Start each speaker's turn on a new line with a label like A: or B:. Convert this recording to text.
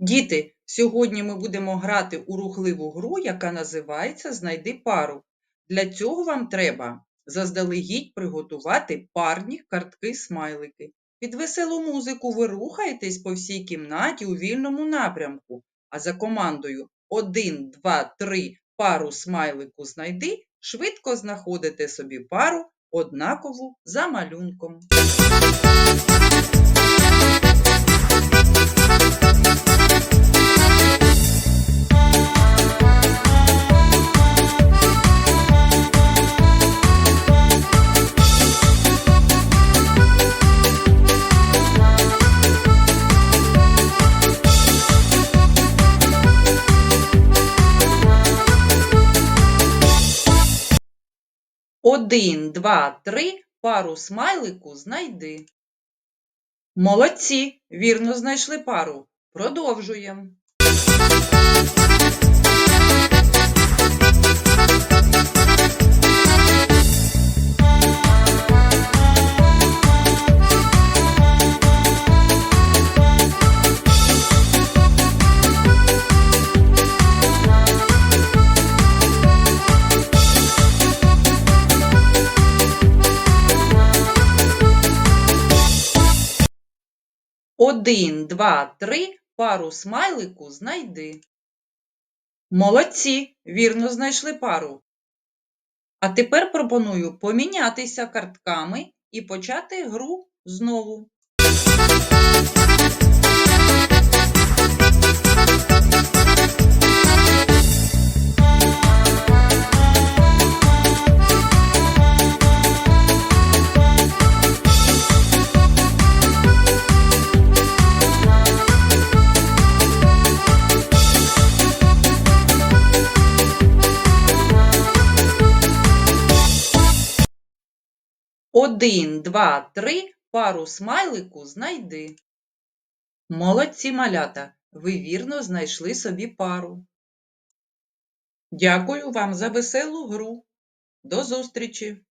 A: Діти, сьогодні ми будемо грати у рухливу гру, яка називається Знайди пару. Для цього вам треба заздалегідь приготувати парні картки-смайлики. Під веселу музику ви рухаєтесь по всій кімнаті у вільному напрямку, а за командою 1, 2, 3 пару смайлику знайди, швидко знаходите собі пару однакову за малюнком. Один, два, три, пару смайлику знайди. Молодці, вірно знайшли пару. Продовжуємо. Один, два, три, пару смайлику знайди. Молодці, вірно знайшли пару. А тепер пропоную помінятися картками і почати гру знову. Один, два, три, пару смайлику знайди. Молодці малята, ви вірно знайшли собі пару. Дякую вам за веселу гру. До зустрічі!